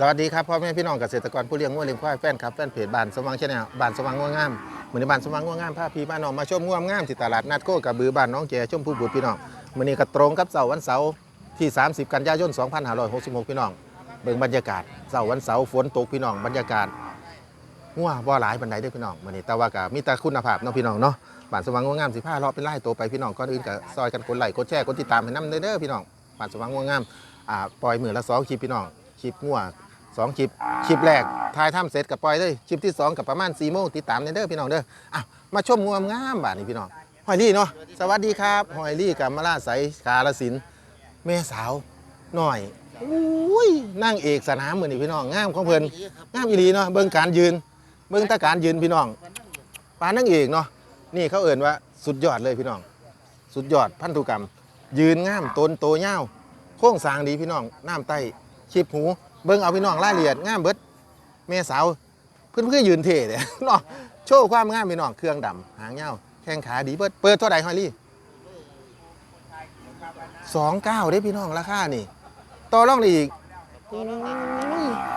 สวัสดีครับพ่อแม่พี่น้องเกษตรกรผู้เลี้ยงงัวเลี้ยงควายแฟนครับแฟนเพจบ้านสว่างชาแนลบ้านสว่างงัวงามมือนบ้านสว่างงัวงามพาพี่บ้านน้องมาชมงัวงามที่ตลาดนัดโคกระบือบ้านน้องแก่ชมผู้บุตรพี่น้องมือนี้ก็ตรงกับเสาร์วันเสาร์ที่ 30 กันยายน 2566 พี่น้อง เบิ่งบรรยากาศเสาร์วันเสาร์ฝนตกพี่น้องบรรยากาศงัวบ่หลายบันไดเด้อพี่น้องมือนี้แต่ว่าก็มีแต่คุณภาพเนาะพี่น้องเนาะบ้านสว่างงัวงามสิพาเลาะเป็นไล่ตัวไปพี่น้องก่อนอื่นก็ซอยกันกดไลค์กดแชร์กดติดตามให้นำเด้อพี่น้องบ้านสว่างงัวงามอ่าปล่อยมือละสองคลิปพี่น้องคลิปงัว สองคลิปคลิปแรกถ่ายทำเสร็จกับปล่อยเลยคลิปที่สองกับประมาณ4ี่โมงติดตามในเด้อพี่น้องเด้ออะมาชมงวมงามบ้านนี้พี่น้องหอยลี่เนาะสวัสดีครับหอยลี่กับมาลาใสกาลสินแม่สาวหน่อยอุ้ยนั่งเอกสนามเหมือนนี่พี่น้องงามของเพิ่นงามอีหลีเนาะเบิ่งการยืน เบิ่งตาการยืนพี่น้องปานั่งเอกเนาะนี่เขาเอ่นว่าสุดยอดเลยพี่น้อง สุดยอดพันธุกรรม ยืนงามตนโตเง่าวโค้งสางดีพี่น้องน้ำไตชิบหู เบิ่งเอาพี่น้องรายละเอียดงามเบิดแม่สาวเพื่อนเพื่อยืนเท่เนี่ยเนาะโชว์ความงามพี่น้องเครื่องดำหางเงาแข้งขาดีเบิดเปิดเท่าไหร่ฮอยลี่สองเก้าได้พี่น้องราคานี่ต่อรองได้อีก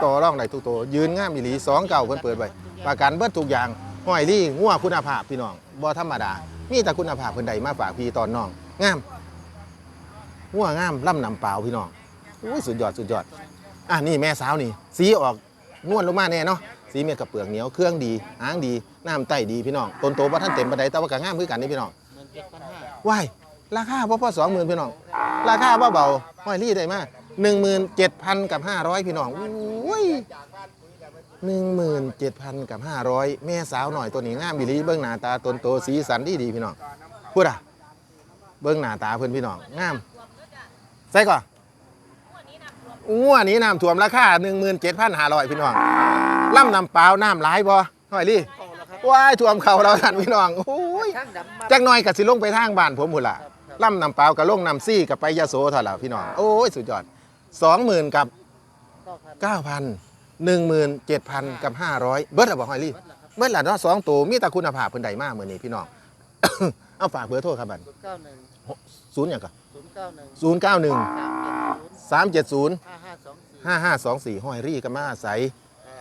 ต่อรองได้ทุกตัวยืนงามอีหลีสองเก้าเพิ่นเปิดไว้ประกันเบิดทุกอย่างหอยลี่งัวคุณภาพพี่น้องบ่ธรรมดามีแต่คุณภาพเพิ่นใดมาฝากพี่ตอนน้องงามงัวงามล่ำนำเปล่าพี่น้องอุ้ยสุดยอดสุดยอด อะนี่แม่สาวนี่ สีออกนวลลงมาแน่เนาะสีเมียกับเปลือกเหนียวเครื่องดีหางดีน้ำไตดีพี่น้องต้นโตว่าท่านเต็มปานใดแต่ว่าก็งามคือกันนี่พี่น้องว้ายราคาพ่อพ่อสองหมื่นพี่น้อง ราคาเบาห้อยรี่ได้มากหนึ่งหมื่นเจ็ดพันกับห้าร้อยพี่น้องอุ้ยหนึ่งหมื่นเจ็ดพันกับห้าร้อยแม่สาวหน่อยตัวนี้งามบิลีเบิ้งหน้าตาต้นโตสีสันดีดีพี่น้องพูดอะเบิ้งหน้าตาเพื่อนพี่น้องงามใส่ก่อน งัวนี้น้ำท่วมราคา17,500พี่น้องล่ำน้ำเปล่าน้ำหลายบ่หน่อยลี่ว้ายท่วมเขาเราท่านพี่น้องโอ้ยช่างดำมาจักหน่อยก็สิลงไปทางบ้านผมพุ่นล่ะล่ำน้ำเปล่ากับลงน้ำซี่กับไปยะโสเท่าไหร่พี่น้องโอ้ยสุดยอด20,000กับก็พัน9,000 17,000กับ500เบิดแล้วบ่หอยลี่เบิดล้วเนาะสองตัวมีแต่คุณภาพเพิ่นใดมากมื้อนี้พี่น้องเอาฝากเบอร์โทรครับบัดศูนย์เก้างศูนย์หยังก็ศูนย์เก้าหนึ่ง 091สามเจ็ดศูนย์370ห้าห้าสองสี่5524ห้อยรี่กับมาอาศัย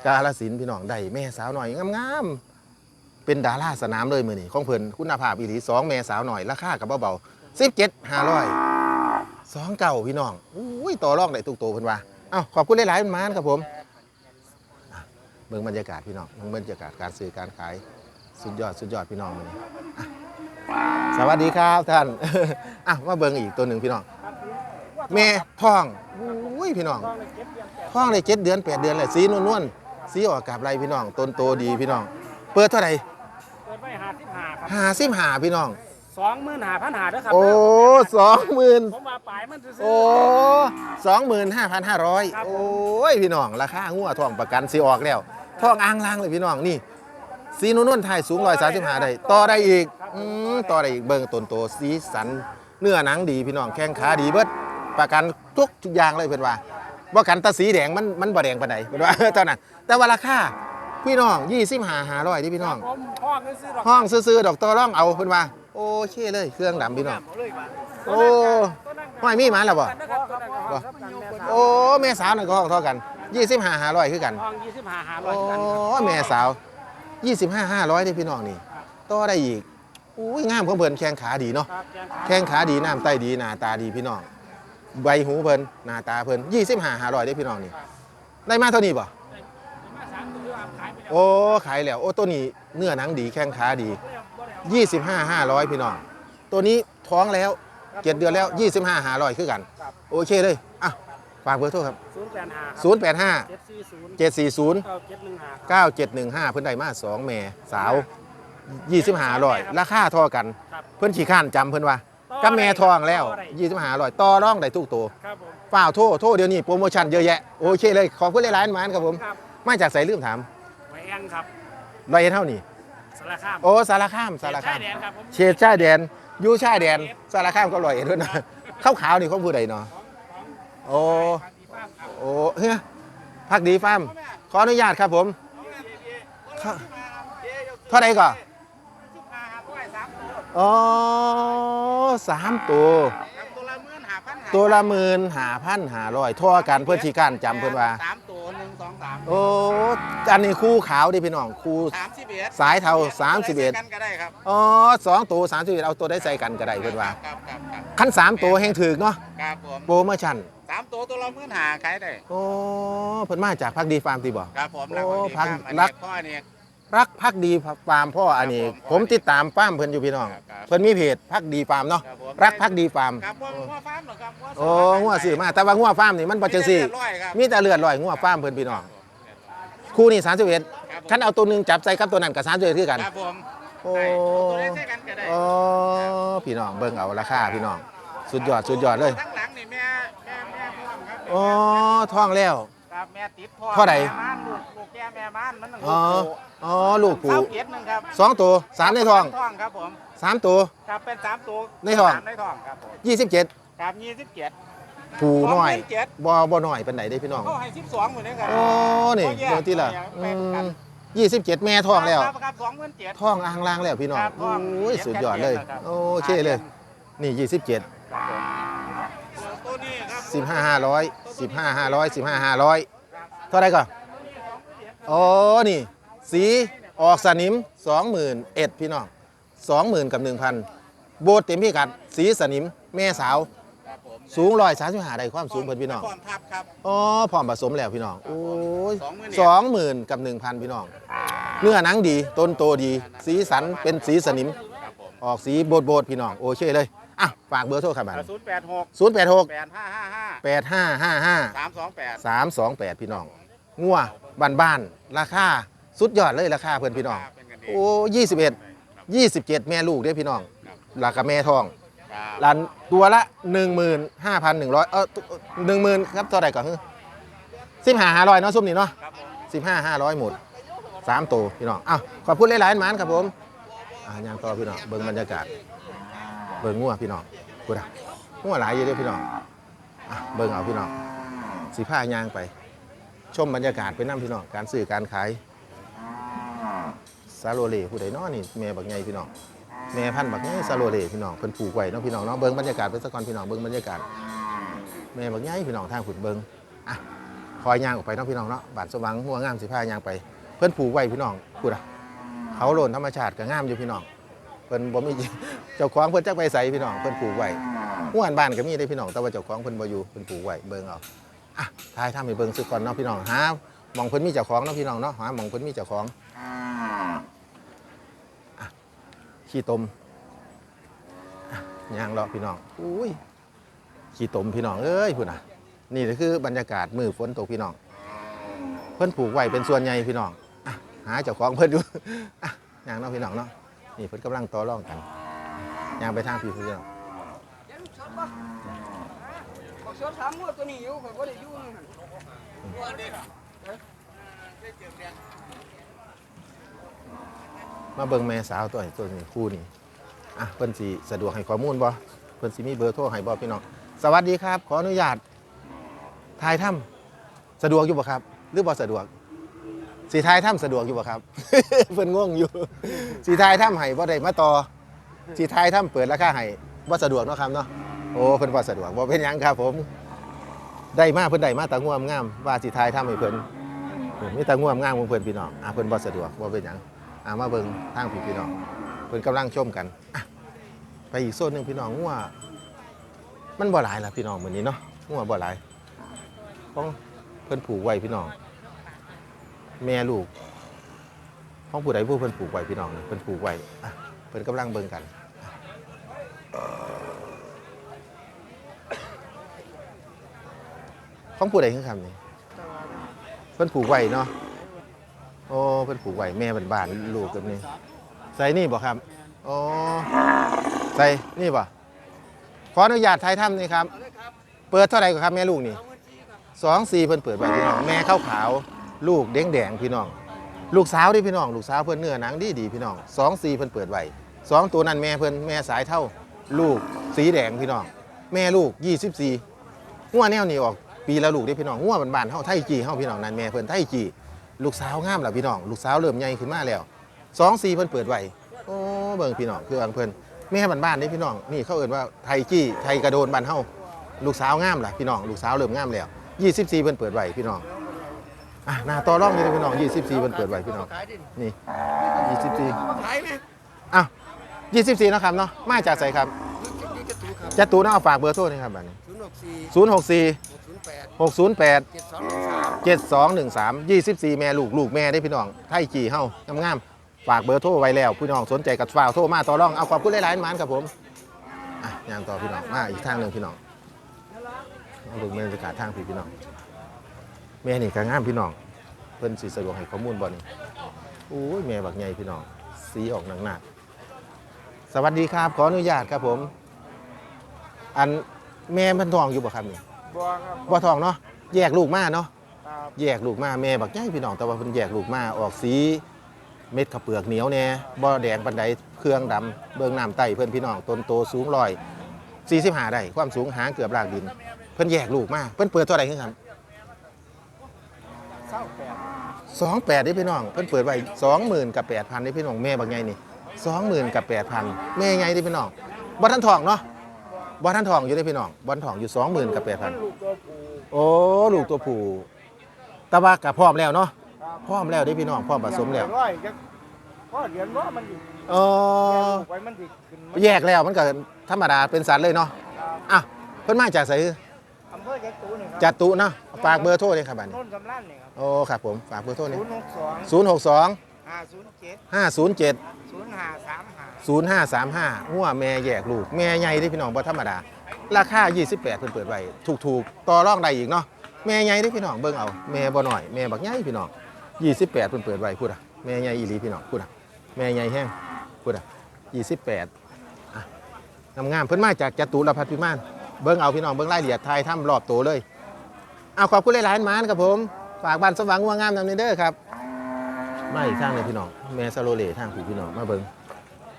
กาลสินธุ์พี่น้องได้แม่สาวหน่อยงามๆเป็นดาราสนามเลยมือนี่ของเพิ่นคุณภาพอีหลีสองแม่สาวหน่อยราคากับเบาๆสิบเจ็ดห้าร้อยสองเก่าพี่น้องอุ้ยต่อรองได้ทุกตัวเพิ่นว่าเอ้าขอบคุณหลายๆมันมานครับผมอะเบิ่งบรรยากาศพี่น้องเบิ่งบรรยากาศการซื้อการขายสุดยอดสุดยอดพี่น้องมือนี้อะ สวัสดีครับท่าน อะมาเบิ่งอีกตัวหนึ่งพี่น้องแม่ท้องอุ้ยพี่น้องท้องได้เจ็ดเดือนแปดเดือนเลยสีนวลๆสีออกกาบไรพี่น้องต้นโตดีพี่น้อง เปิดเท่าไหร่เปิดไว้หาสิบหาครับห้าสิบห้าพี่น้องสองหมื่นหาพันหาด้วยครับโอ้สองหมื่นผมว่าปลายมันซื้อๆโอ้สองหมื่นห้าพันห้าร้อยครับโอ้ยพี่น้องราคางัวทองประกันสีออกแล้วทองอ่างลางเลยพี่น้องนี่สีนุ่นๆไทยสูงร้อยสามสิบห้าได้ต่อได้อีก อืมต่อได้อีกเบิ่งต้นโตสีสัน เนื้อหนังดีพี่น้องแข้งขาดีเบิดประกันทุกทุกอย่างเลยเพื่อนว่าบ่กันแตาสีแดงมันมันบ่แดงปานใดเพื่อนว่า เท่านั้น แต่ว่าราคาพี่น้องยี่สิบห้าห้าร้อยที่พี่น้อง ผมห้องซื้อๆดอกห้องซื้อๆดอกตัวร่องเอาเพิ่นว่า โอเคเลยเครื่องดำพี่น้องเอาเลยมาโอ้ห้อยมีมาแล้วบ่กันนะครับตัวนั้นก็ห้องครับกันแม่สาวโอ้แม่สาวนั่นก็ห้องเท่ากัน25 500คือกัน ห้องยี่สิบหาหาร้โอ้อยกันแม่สาว 25 500ได้พี่น้องนี่ต่อได้อีก อุ้ยงามของเพิ่นแข้งขาดีเนาะครับแกงขาแข้งขาดีน้ำไตดีหน้าตาดีพี่น้องใบหูเพิ่นหน้าตาเพิ่น25 500ได้พี่น้องนี่ได้มาเท่านี้บ่มาสามตัวขายไปแล้วโอ้ขายแล้วโอ้ตัวนี้เนื้อหนังดีแข้งขาดี25 500พี่น้องตัวนี้ท้องแล้วเจ็ดเดือนแล้ว25 500คือกันครับโอเคเลยอะฝากเบอร์โทรครับศูนย์แปดหาครับ085เจ็ดสี่ศูนย์740เก้าเจ็ดหนึ่งหาครับ9715เพิ่นได้มา2แม่สาว 25 500ราคาเท่อกัน ครับเพิ่นขี้ข้านจำเพิ่นว่ากับแม่ทองแล้ว25 500ต่อร่องได้ทุกตัวครับผมฝ้าวโทรโทรเดี๋ยวนี้โปรโมชั่นเยอะแยะโอเคเลยขอบคุณหลายๆหมานครับผมครับมาจากไสลืมถามไว้แองครับร้อยเอ็ดเท่านี้สารคามโอ้สารคามสารคาม เขตชยแดนครับผมเฉดชายแดนอยูชายแดนสารคามก็ลอยเอ็ดด้วยนะข้าวขาวนี่ของผู้ใดเนาะโอ้โอ้เฮ้ยพักดีฟาร์มขออนุญาตครับผมเท่าเท่าไหร่ก่อน อ๋อสามตัวตัวละหมื่นหาพันตัวละหมื่นหาพันหาร้อยทั่วกันเพื่อที่การจำเพื่อนว่า สามตัวหนึ่งโอ้อันนี้คู่ขาวดิพี่น้องคู่ สามสิบเอ็ดสายเทา31กันก็ได้ครับอ๋อสองตัวสามสิบเอาตัวได้ใส่กันก็ได้เพื่อนว่า ครับครับครับขั้นสามตัวแห่งถือเนาะครับผมโปรโมชั่นสามตัวตัวละหมื่นหาขายได้ โอ้เพิ่นมาจากพักดีฟาร์มตีบ่ ครับผมโอ้รักคนดีพักครับอันรันี้กพ่อเนี่ย รักพักดีฟาร์มพ่ออันนี้ ครับผมผมติดตามป้ามเพิ่นอยู่พี่น้องครับครับ เพิ่นมีเพจพักดีฟาร์มเนาะครับผมรักพักดีฟาร์มครับว่าว่าฟาร์มเหรอครับว่าโอ้หัวซื้อมาแต่ว่าหัวฟาร์มนี่มันบ่จังซี่มีแต่เลือดร้อยครับมีแต่เลือดลอยหัวฟาร์มเพิ่นพี่น้องคู่นี่31คันเอาตัวหนึงจับใส่กับตัวนั้นก็31คือกัน ครับผมโอ้ได้เอาตัวได้ใช้กันก็ได้โอ้พี่น้องเบิ่งเอาราคาพี่น้อง สุดยอดสุดยอดเลย ทั้งหลังนี่แม่แม่แม่พ่วงครับอ๋อท้องแล้ว ครับแม่ติดพ่อเท่าไหร่แม่ม่านลูกลูกแก่แม่ม่านมันต้องอ๋อ อ๋อ ลูกผูผูเกียรหนึ่งครับสองตัวสามในท้องท้องครับผมสามตัว ครับเป็นสามตัวในท้อง สามในท้องครับผมยี่สิบเจ็ดครับยี่สิบเจ็ดผูน้อยเจ็ดบ่บ่น้อยเป็นไหนได้พี่น้อง เขาให้สิบสองเหมือนกันครับโอ้นี่เขาแยกเบิ่งที่ละแบ่งกัน ยี่สิบเจ็ดแม่ท้องแล้ว ครับครับสองหมื่นเจ็ด ท้องอ่างล่างแล้วพี่น้อง ครับท้องโอ้ย สุดยอดเลยเจ็ดกันเจ็ดแล้วครับ โอเคเลย นี่ยี่สิบเจ็ดตัวนี้ครับ สิบห้าห้าร้อยสิบห้าห้าร้อยสิบห้าห้าร้อยเท่าไหรก่อนโอ้นี่ สีออกสนิมสองหมื่นเอ็ดพี่น้องสองหมื่นกับหนึ่งพันโบดเต็มพิกัด สีสนิมแม่สาวครับผมสูงร้อยสามสิบห้าได้ความสูงเพิ่นพี่น้องความทับครับ อ๋อพร้อมผสมแล้วพี่น้อง โอ้ย20,000สองหมื่นกับหนึ่งพันพี่น้อง เนื้อหนังดี ต้นโตดี สีสันเป็นสีสนิมครับผมออกสีโบดโบดๆพี่น้อง โอเคเลย อะฝากเบอร์โทรครับบันศูนย์แปดหกศูนย์แปดหกแปดห้าห้าห้าแปดห้าห้าห้าสามสองแปดสามสองแปดพี่น้องงัวบ้านบ้านๆราคาสุดยอดเลยราคาเพื่อนพี่น้องเป็นกันเอง โอ้ยี่สิบเอ็ดยี่สิบเจ็ดแม่ลูกเด้อพี่น้องราคาแม่ทองครับรันตัวละ15,100เออ10,000ครับเท่าไหร่ก่อนสิบห้าห้าร้อยเนาะซุ่มนี่เนาะครับผมสิบห้าห้าร้อยหมดสามตัวพี่น้องอ้าวขอบคุณหลายๆหมานครับผมอ่าย่างต่อพี่น้องเบิ่งบรรยากาศ เบิ่งงัวพี่น้องกูดะงัวหลายอยู่ด้อพี่น้องอะเบิ่งเอาพี่น้องสีผ้ายางไป ชมบรรยากาศไปนั่พี่น้องการซื้อการขายซาโลเลผู้ใดนาะนี่แม่บักใหญ่พี่น้องแม่พันธุ์บักนี้ซาโลเลพี่น้องเพิ่นผูกไว้เนาะพี่น้องเนาะเบิ่งบรรยากาศไปสักก่อนพี่น้องเบิ่งบรรยากาศแม่บักใหญ่พี่น้องทางขุนเบิ่งอะคอยยางออกไปเนาะพี่น้องเนาะบาดสว่างหัวงามสิพายางไป เพิ่นผูกไว้พี่น้องพูดอะเขาโลนธรรมชาติก็งามอยู่พี่น้อง เพิ่นบ่มีเจ้าของเพิ่นจักไปใส่พี่น้องเพิ่นผูกไว้หัวนบ้านก็มีได้พี่น้องแต่ว่าเจ้าของเพิ่นบ่อยู่เพิ่นผูกไว้เบิ่งเอาอะทายทำให้เบิ่งซึก่อนเนาะพี่น้องหาหมองเพิ่นมีเจ้าของเนาะพี่น้องเนาะหาหมองเพิ่นมีเจ้าของอะขี้ตมย่างเลาะพี่น้องอุ้ยขี้ตมพี่น้องเอ้ยพุ่นน่ะ นี่ก็คือบรรยากาศมือฝนตกพี่น้อง เพิ่นผูกไว้เป็นส่วนใหญ่พี่น้องอะหาเจ้าของเพิ่นอยู่อะย่างเนาะพี่น้องเนาะ นี่เพิ่นกำลังต่อรองกันย่างไปทางพี่พี่น้องบอกสวนถามว่าตัวนี้อยู่ข่อยบ่ได้อยู่นั่นหั่นมาเบิ่งแม่สาวตัวนี้ตัวนี้คู่นี้อะเพิ่นสิสะดวกให้ข้อมูลบ่เพิ่นสิมีเบอร์โทรให้บ่พี่น้องสวัสดีครับ ขออนุญาตถ่ายถ้ำสะดวกอยู่บ่ครับ หรือบ่สะดวก สีทายถ้ำสะดวกอยู่บ่ครับ เพิ่นง่วงอยู่ สีทายถ้ำให้บ่ได้มาต่อสีทายถ้ำเปิดราคาให้บ่สะดวกเนาะครับเนาะโอ้เพิ่นบ่สะดวกบ่เป็นหยังครับผม ได้มาเพิ่นได้มาตางวมงามว่าสิทายถ้ำให้เพิ่นมีตางวมงามของเพิ่นพี่น้องอะเพิ่นบ่สะดวกบ่เป็นหยังอะมาเบิ่งทางพี่พี่น้องเพิ่นกำลังชมกันอะไปอีกโซนหนึงพี่น้องงัวมันบ่หลายล่ะพี่น้องมื้อนี้เนาะงัวบ่หลายของเพิ่นผูกไว้พี่น้อง แม่ลูกของผู้ใดผู้เพิ่นผูกไว้พี่น้องนี่เพิ่นผูกไว้อะเพิ่นกำลังเบิ่งกันอะของผู้ใดคือคำนี้เพิ่นผูกไว้เนาะโอ้เพิ่นผูกไว้แม่เป็นบ้านๆลูกกับนี่ใส่นี่บ่ครับโอ้ใส่นี่บ่ขออนุญาตถ่ายทำนี่ครับ เปิดเท่าไหร่ครับแม่ลูกนี่สองสี่เพิ่นเปิดไว้พี่น้องแม่ขาวขาวๆ ลูกแดงแดงพี่น้อง ลูกสาวดิพี่น้อง ลูกสาวเพิ่อนเนื้อหนังดีดีพี่น้องสองสี่เพิ่อนเปิดไว้สองตัวนั้นแม่เพิ่อนแม่สายเท่า ลูกสีแดงพี่น้อง แม่ลูกยี่สิบสี่งัวแนวนี้ออกปีละลูกด้พี่น้องงัวบ้านๆเฮาไทยจีเฮาพี่น้องนั่นแม่เพิ่อนไทยจีลูกสาวงามล่ะพี่น้อง ลูกสาวเริ่มใหญ่ขึ้นมาแล้วสองสี่เพิ่อนเปิดไว้โอ้เบิ่งพี่น้องคืออังเพิ่อนแม่บ้านๆเด้พี่น้องนี่เขาเอิ้นว่าไทยจีไทยกระโดนบ้านเฮาลูกสาวงามล่ะพี่น้องลูกสาวเริ่มงามแล้ว 24เพิ่นเปิดไว้พี่น้อง อะหน้าต่อรองอยู่เลยพี่น้อง24เพิ่นเปิดไว้พี่น้อง นี่24ขายไหมอ้าว24นะครับเนาะมาจากไสครับนี่กระตูครับจัตุนะเอาฝากเบอร์โทรหนี่อยครับบัดนี้ศูนย์หกสี่064หกศูนย์แปด608เจ็ดสองหนึ่งสาม 7213 24 แม่ลูกลูกแม่ได้พี่น้อง ไทยจีเฮางามๆฝากเบอร์โทรไว้แล้ว พี่น้องสนใจกับฝากโทรมาต่อรอง เอาขอบคุณหลายๆหมานครับผม อะย่างต่อพี่น้อง มาอีกทางหนึงพี่น้องมาดูบรรยากาศทางพี่พี่น้อง แม่นี่ก็งามพี่น้อง เพิ่นสิสะดวกให้ข้อมูลบ่นี่โอ้ยแม่บักใหญ่พี่น้อง สีออกหนักๆสวัสดีครับ ขออนุญาตครับผม อันแม่มันทองอยู่บ่ครับนี่บัวครับบ่ทองเนาะแยกลูกมาเนาะครับแยกลูกมาแม่บักใหญ่พี่น้องแต่ว่าเพิ่นแยกลูกมาออกสีเม็ดข้าวเปลือกเหนียวแน่บ่แดงปานใดเครื่องดำเบิ่งน้ำไตเพิ่นพี่น้องต้นโตสูงร้อย45ได้ความสูงหางเกือบรากดิน เพิ่นแยกลูกมาเพิ่นเปิดเท่าไหร่ครับ เศร้าแปด28ได้พี่น้องเพิ่นเปิดไว้20,000กับ8,000ได้พี่น้องแม่บักใหญ่นี่20,000กับ8,000แม่ใหญ่ได้พี่น้องบ่ทันทองเนาะบ่ทันทองอยู่ได้พี่น้องบ่ทันทองอยู่20,000กับมัน8,000ลูกตัวผู้โอ้ลูกตัวผู้แตะว่ากับพร้อมแล้วเนาะครับพร้อมแล้วได้พี่น้องพร้อมผสมแล้วร้อยจักพ่อเดือนว่ามันดิเออไว้มันดิขึ้นแยกแล้วมันก็ธรรมดาเป็นสัตว์เลยเนาะครับอะเพิ่นมาจากไส อำเภอจัตุนี่ครัจัตุเนาะฝากเบอร์โทรเลยครับบัดนี้โนนสำรานนี่ครับโอ้ครับผมฝากเบอร์โทรนี่ศูนย์หกสอง062ห้าศูนย์เจ็ด507ศูนย์ห้าสามห้า0535หัวแม่แยกลูก แม่ใหญ่เด้พี่น้องบ่ธรรมดา ราคา 28 เพิ่นเปิดไว้ถูกๆ ต่อรองได้อีกเนาะแม่ใหญ่เด้พี่น้องเบิ่งเอาแม่บ่น้อยแม่บักใหญ่พี่น้อง 28 เพิ่นเปิดไว้พูดอะแม่ใหญ่อีหลีพี่น้องพูดอะแม่ใหญ่แห้งพูดอะ28อะงามๆเพิ่นมาจากจตุรพัฒน์พิมาน เบิ่งเอาพี่น้องเบิ่งรายละเอียดไทยถ้ำรอบโตเลยเอาขอบคุณหลายๆหมานครับผมฝากบ้านสว่างงัวงามนำนี้เด้อครับมาอีกทางหนึงพี่น้องแม่ซาโลเลทางผีพี่น้องมาเบิ่ง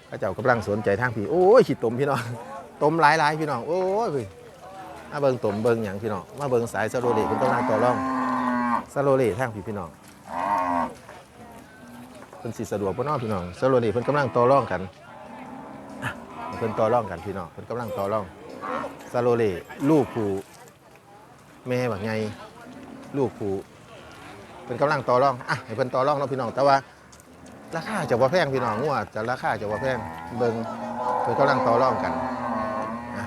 พระเจ้ากำลังสนใจทางผีโอ้ยขีดตมพี่น้องตมหลายหลายๆพี่น้องโอ้ยเว้ยมาเบิ่งตมเบิ่งหยังพี่น้องมาเบิ่งสายสโลเลเป็นกำลังต่อรองสโลเลทางผีพี่น้องเพิ่นสิสะดวกบ่น้อพี่น้องสโลเลเพิ่นกำลังต่อรองกันเพิ่นต่อรองกันพี่น้องเพิ่นกำลังต่อรอง สโลเลลูกผูแม่บักไงลูกผูเพิ่นกำลังต่อรองอะให้เพิ่นต่อรองเนาะพี่น้อง แต่ว่า ราคาจะว่าแพงพี่น้องงัวจะราคาจะว่าแพงเบิงเพิ่นกำลังต่อรองกันอะ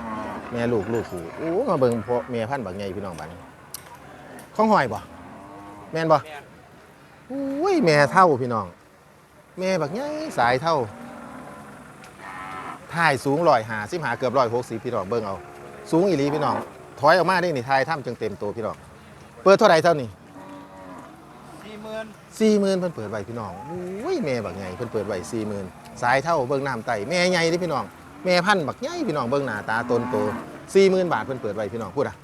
แม่ลูกลูกผูโอ้มาเบิงพ่อแม่พันธุ์บักใหญ่พี่น้องบัดนี้ของหอยบ่แม่นบ่อุ้ยแม่เท่าพี่น้อง แม่บักใหญ่สายเท่าถ่ายสูงร้อยหาสิบหาเกือบร้อยหกสิบพี่น้องเบิ่งเอา สูงอีหลีพี่น้อง ถอยออกมาได้นี่ทายถ้ำจึงเต็มตัวพี่น้อง เปิดเท่าไหร่เท่านี้สี่หมื่นสี่หมื่นเพิ่นเปิดไว้พี่น้องอุ้ยแม่บักใหญ่เพิ่นเปิดไว้สี่หมื่นสายเท่าเบิ่งน้ำไตแม่ใหญ่เด้พี่น้อง แม่พันธุ์บักใหญ่พี่น้องเบิ่งหน้าตาตนโตสี่หมื่นบาทเพิ่นเปิดไว้พี่น้องพูดอะ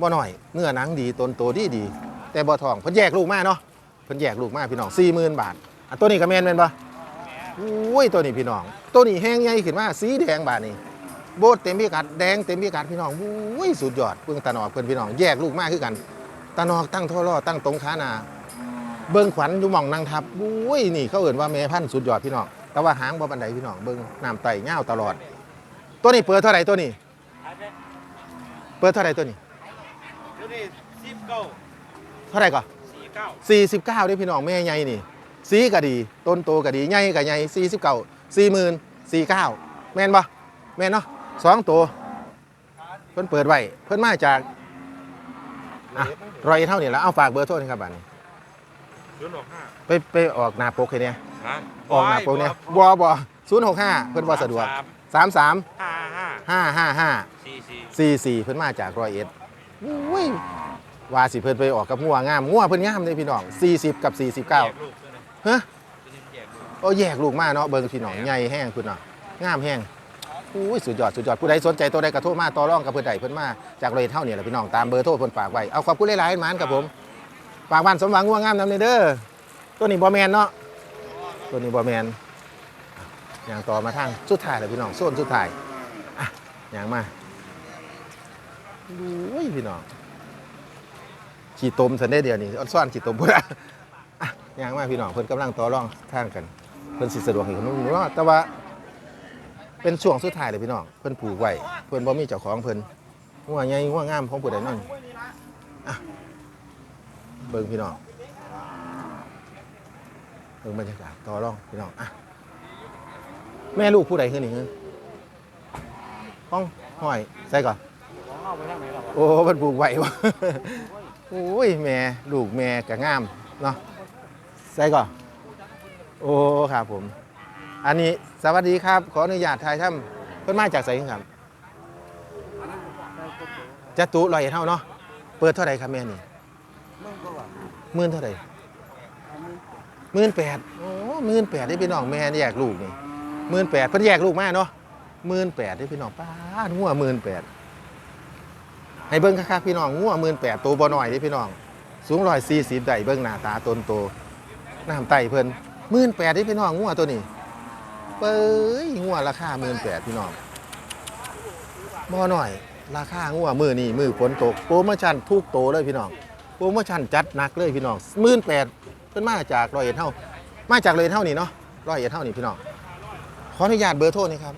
บ่น้อยเนื้อหนังดีตนโตดีดี แต่บ่ทองเพิ่นแยกลูกมาเนาะเพิ่นแยกลูกมาพี่น้องสี่หมื่นบาทอะตัวนี้ก็แม่นแม่นบ่อุ้ยตัวนี้พี่น้อง ตัวนี้แห้งใหญ่ขึ้นมาสีแดงบาดนี้ โบดเต็มพิกัดแดงเต็มพิกัดพี่น้องอุ้ยสุดยอดเบิ่งตาหนอกเพิ่นพี่น้องแยกลูกมาคือกันตาหนอกตั้งท่อล้อตั้งตรงขาหน้าเบิ้งขวัญอยู่หม่องนางทับอุ้ยนี่เขาเอ่นว่าแม่พันธุ์สุดยอดพี่น้องแต่ว่าหางบ่บันไดพี่น้องเบิ้งน้ำไตเง่าวตลอด ตัวนี้เปิดเท่าไหร่ตัวนี้ เปิดเท่าไหร่ตัวนี้ตัวนี้สิบเก้าเท่าไหร่ก่อนสี่เก้าสี่สิบเก้าด้พี่น้องแม่ใหญ่นี่สีก็ดี ต้นโตก็ดีใหญ่ก็ใหญ่สี่สิบเก้าสี่หมื่นสี่เก้าแม่นบ่แม่นเนาะ สองตัว เพิ่นเปิดไว้เพิ่นมาจากอะรอยเท่านี่แล้วเอาฝากเบอร์โทษนะครับบัดนี้ศูนย์หกห้าไปไปออกหน้าปกให้เนี่ยฮะออกหน้าปกเนี่ยบัวบ่ศูนย์หกห้าเพิ่นบ่สะดวกสามสามห้าห้าห้าห้าห้าสี่สี่สี่สี่เพิ่นมาจากร้อยเอ็ดอุ้ยว่าสิเพิ่นไปออกกับงัวงามงัวเพิ่นงามเลยพี่น้องสี่สิบกับสี่สิบเก้าแยลูกด้วยนะฮะตัวนี้แยกลูกโอ้แยกลูกมาเนาะเบิ่งพี่น้องใหญ่แห้งพุ่นเนาะงามแห้ง อุ้ยสุดยอดสุดยอดผู้ใดสนใจตัวใดกระโทรมาต่อรองกับเพิ่นใดเพิ่นมาจากร้อยเท่านี่แหละพี่น้องตามเบอร์โทรเพิ่นฝากไว้เอาขอบคุณหลายๆหมานครับผมฝากบ้านสมหวังงัวงงามนำเนเด้อตัวนี้บ่แมนเนาะตัวนี้บ่แมนอย่างต่อมาทางสุดท้ายเลยพี่น้องโซนสุดท้ายอะอย่างมาดูยพี่น้องขี่ตมสันได้เดียวนี่ออนซ่อนขี่ตมพุ่นอะอะยังมาพี่น้องเพิ่นกำลังต่อรองทางกัน เพิ่นสิสะดวกให้คนนู้นเนาะแต่ว่า เป็นช่วงสุดท้ายเลยพี่น้องเพิ่นผูกไว้เพิ่นบ่มีเจ้าของเพิ่นหัวใหญ่หัวงามของผู้ใดนั่นอะเบิ่งพี่น้องเบิ่งบรรยากาศต่อรองพี่น้องอะแม่ลูกผู้ใดคือนี่คือห้องห้อยใส่ก่อนเข้าไปทางไหนครับโอ้มันปลูกไหววะโอ้ยแม่ลูกแม่ก็งามเนาะใส่ก่อนโอ้ครับผม อันนี้สวัสดีครับ ขออนุญาตถ่ายทำเพิ่นมาจากไสครับจะตุลอยเท่าเนาะเปิดเท่าไหร่ครับแม่นี่หมื่นเท่าไหร่หมื่นแปดโอ้หมื่นแปดได้พี่น้องแม่แยกลูกนี่หมื่นแปดเพิ่นแยกลูกมาเนาะหมื่นแปดได้พี่น้องป้าดงัวหมื่นแปดให้เบิ่งคักๆพี่น้องงัวหมื่นแปดตัวบ่น้อยเด้พี่น้อง สูงร้อยสี่สิบได้เบิ่งหน้าตาตนโตน้ำไตเพิ่นหมื่นแปดได้พี่น้องงัวตัวนี้ เป้ยงัวราคาหมื่นแปดพี่น้องบ่น้อย ราคางัวมือนี่มือฝนตกโปรโมชั่นทุกโตเลยพี่น้องโปรโมชั่นจัดหนักเลยพี่น้องหมื่นแปดเพิ่นมาจากร้อยเอ็ดเท่ามาจากร้อยเอ็ดเท่านี่เนาะร้อยเอ็ดเท่านี่พี่น้องขออนุญาตเบอร์โทรนี่ครับ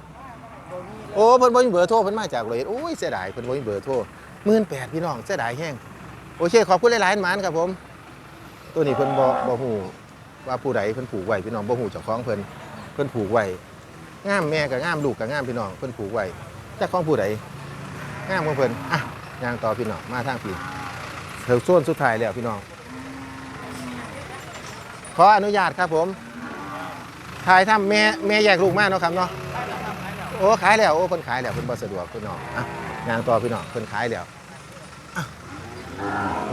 โอ้เพิ่นบ่มีเบอร์โทรเพิ่นมาจากร้อยเอ็ดโอ้ยเสียดายเพิ่นบ่มีเบอร์โทรหมื่นแปดพี่น้องเสียดายแห้งโอเคขอบคุณหลายๆมานครับผม ตัวนี้เพิ่นบ่บ่ฮู้ว่าผู้ใดเพิ่นผูกไว้พี่น้องบ่ฮู้เจ้าของเพิ่น พิ่นผูกไว้งามแม่ก็งามลูกก็งามพี่น้องเพิ่นผูกไว้เจ้าของผู้ใดงามของเพิ่นอะยางต่อพี่น้องมาทางพี่เถิงส่วนสุดท้ายแล้วพี่น้อง ขออนุญาตครับผมถ่ายทำแม่แม่แยกลูกมากเนาะครับเนาะโอ้ขายแล้วโอ้เพิ่นขายแล้วเพิ่นบ่สะดวกพี่น้องอะยางต่อพี่น้องเพิ่นขายแล้ว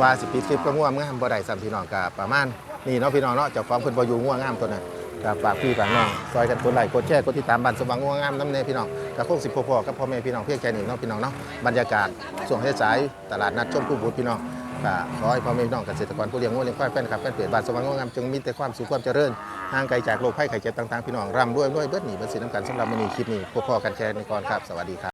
ว่าสิปิดคลิปก็ง่วงงามบ่ได้ซ้ำพี่น้องก็ประมาณนี่เนาะพี่น้องเนาะเจ้าของเพิ่นบ่อยู่ง่วงงามตัวนั้น ก็ฝากพี่ฝากน้องซอยกันกดไลค์กดแชร์กดติดตามบ้านสว่างง่วงงามน้ำเนพี่น้องก็คงสิพอกับพ่อแม่พี่น้องเพียงแค่นี้เนาะพี่น้องเนาะบรรยากาศส่วงสายตลาดนัดชมพู่บุตรพี่น้องก็ขอให้พ่อแม่พี่น้องเกษตรกรผู้เลี้ยงงัวเลี้ยงควายแฟนคลับแฟนเพจบ้านสว่างงามจงมีแต่ความสุขความเจริญห่างไกลจากโรคภัยไข้เจ็บต่างๆพี่น้องร่ำรวยรวยเบิดหนีเบิดสินน้ำกันสำหรับมือนีคลิปนี้พบพอกันแชร์ในก่อนครับ สวัสดีครับ